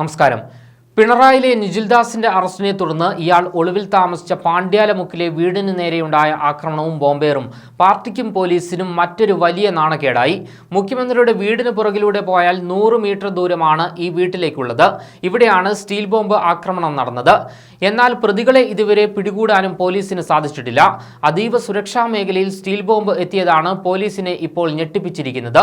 നമസ്കാരം. പിണറായിലെ നിജിൽദാസിന്റെ അറസ്റ്റിനെ തുടർന്ന് ഇയാൾ ഒളിവിൽ താമസിച്ച പാണ്ഡ്യാലമുക്കിലെ വീടിന് നേരെയുണ്ടായ ആക്രമണവും ബോംബേറും. പാർട്ടിക്കും പോലീസിനും മറ്റൊരു വലിയ നാണക്കേടായി. മുഖ്യമന്ത്രിയുടെ വീടിന് പുറകിലൂടെ പോയാൽ നൂറ് മീറ്റർ ദൂരമാണ് ഈ വീട്ടിലേക്കുള്ളത്. ഇവിടെയാണ് സ്റ്റീൽ ബോംബ് ആക്രമണം നടന്നത്. എന്നാൽ പ്രതികളെ ഇതുവരെ പിടികൂടാനും പോലീസിന് സാധിച്ചിട്ടില്ല. അതീവ സുരക്ഷാ മേഖലയിൽ സ്റ്റീൽ ബോംബ് എത്തിയതാണ് പോലീസിനെ ഇപ്പോൾ ഞെട്ടിപ്പിച്ചിരിക്കുന്നത്.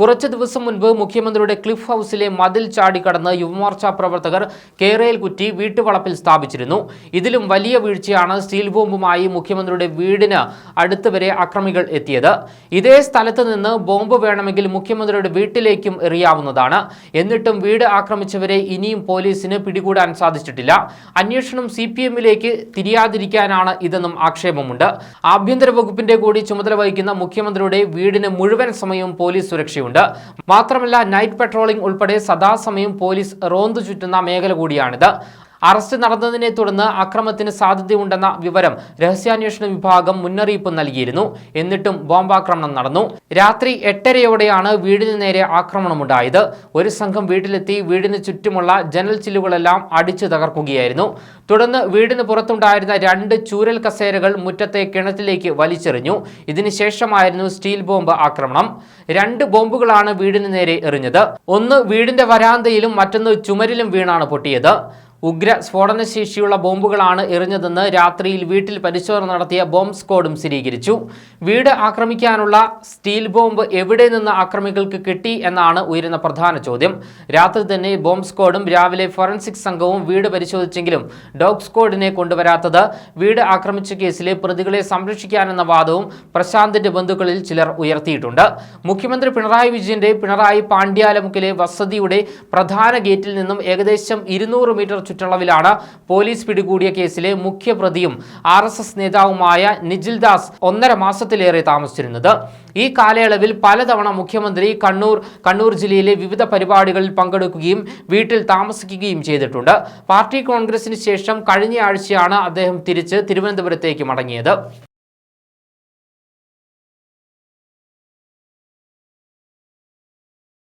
കുറച്ച് ദിവസം മുൻപ് മുഖ്യമന്ത്രിയുടെ ക്ലിഫ് ഹൗസിലെ മതിൽ ചാടിക്കടന്ന് യുവമോർച്ച പ്രവർത്തകർ കേരയിൽ കുറ്റി വീട്ടുവളപ്പിൽ സ്ഥാപിച്ചിരുന്നു. ഇതിലും വലിയ വീഴ്ചയാണ് സ്റ്റീൽ ബോംബുമായി മുഖ്യമന്ത്രിയുടെ വീടിന് അടുത്തുവരെ അക്രമികൾ എത്തിയത്. ഇതേ സ്ഥലത്ത് നിന്ന് ബോംബ് വേണമെങ്കിൽ മുഖ്യമന്ത്രിയുടെ വീട്ടിലേക്കും എറിയാവുന്നതാണ്. എന്നിട്ടും വീട് ആക്രമിച്ചവരെ ഇനിയും പോലീസിന് പിടികൂടാൻ സാധിച്ചിട്ടില്ല. അന്വേഷണം സി പി എമ്മിലേക്ക് തിരിയാതിരിക്കാനാണ് ഇതെന്നും ആക്ഷേപമുണ്ട്. ആഭ്യന്തര വകുപ്പിന്റെ കൂടി ചുമതല വഹിക്കുന്ന മുഖ്യമന്ത്രിയുടെ വീടിന് മുഴുവൻ സമയവും പോലീസ് സുരക്ഷയുണ്ട്. മാത്രമല്ല നൈറ്റ് പെട്രോളിംഗ് ഉൾപ്പെടെ സദാസമയം പോലീസ് റോന്തു ചുറ്റുന്ന മേഖല കൂടിയാണിത്. അറസ്റ്റ് നടന്നതിനെ തുടർന്ന് അക്രമത്തിന് സാധ്യതയുണ്ടെന്ന വിവരം രഹസ്യാന്വേഷണ വിഭാഗം മുന്നറിയിപ്പ് നൽകിയിരുന്നു. എന്നിട്ടും ബോംബാക്രമണം നടന്നു. രാത്രി എട്ടരയോടെയാണ് വീടിന് നേരെ ആക്രമണമുണ്ടായത്. ഒരു സംഘം വീട്ടിലെത്തി വീടിന് ചുറ്റുമുള്ള ജനൽ ചില്ലുകളെല്ലാം അടിച്ചു തകർക്കുകയായിരുന്നു. തുടർന്ന് വീടിന് പുറത്തുണ്ടായിരുന്ന രണ്ട് ചൂരൽ കസേരകൾ മുറ്റത്തെ കിണറ്റിലേക്ക് വലിച്ചെറിഞ്ഞു. ഇതിനുശേഷമായിരുന്നു സ്റ്റീൽ ബോംബ് ആക്രമണം. രണ്ട് ബോംബുകളാണ് വീടിന് നേരെ എറിഞ്ഞത്. ഒന്ന് വീടിന്റെ വരാന്തയിലും മറ്റൊന്ന് ചുമരിലും വീണാണ് പൊട്ടിയത്. ഉഗ്ര സ്ഫോടനശേഷിയുള്ള ബോംബുകളാണ് എറിഞ്ഞതെന്ന് രാത്രിയിൽ വീട്ടിൽ പരിശോധന നടത്തിയ ബോംബ് സ്ക്വാഡും സ്ഥിരീകരിച്ചു. വീട് ആക്രമിക്കാനുള്ള സ്റ്റീൽ ബോംബ് എവിടെ നിന്ന് ആക്രമികൾക്ക് കിട്ടി എന്നാണ് ഉയരുന്ന പ്രധാന ചോദ്യം. രാത്രി തന്നെ ബോംബ് സ്ക്വാഡും രാവിലെ ഫോറൻസിക് സംഘവും വീട് പരിശോധിച്ചെങ്കിലും ഡോഗ് സ്ക്വാഡിനെ കൊണ്ടുവരാത്തത് വീട് ആക്രമിച്ച കേസിലെ പ്രതികളെ സംരക്ഷിക്കാനെന്ന വാദവും പ്രശാന്തിന്റെ ബന്ധുക്കളിൽ ചിലർ ഉയർത്തിയിട്ടുണ്ട്. മുഖ്യമന്ത്രി പിണറായി വിജയന്റെ പിണറായി പാണ്ഡ്യാലമുക്കിലെ വസതിയുടെ പ്രധാന ഗേറ്റിൽ നിന്നും ഏകദേശം ഇരുന്നൂറ് മീറ്റർ ചുറ്റളവിലാണ് പോലീസ് പിടികൂടിയ കേസിലെ മുഖ്യപ്രതിയും ആർ എസ് എസ് നേതാവുമായ നിജിൽ ദാസ് ഒന്നര മാസത്തിലേറെ താമസിച്ചിരുന്നത്. ഈ കാലയളവിൽ പലതവണ മുഖ്യമന്ത്രി കണ്ണൂർ കണ്ണൂർ ജില്ലയിലെ വിവിധ പരിപാടികളിൽ പങ്കെടുക്കുകയും വീട്ടിൽ താമസിക്കുകയും ചെയ്തിട്ടുണ്ട്. പാർട്ടി കോൺഗ്രസിന് ശേഷം കഴിഞ്ഞയാഴ്ചയാണ് അദ്ദേഹം തിരിച്ച് തിരുവനന്തപുരത്തേക്ക് മടങ്ങിയത്.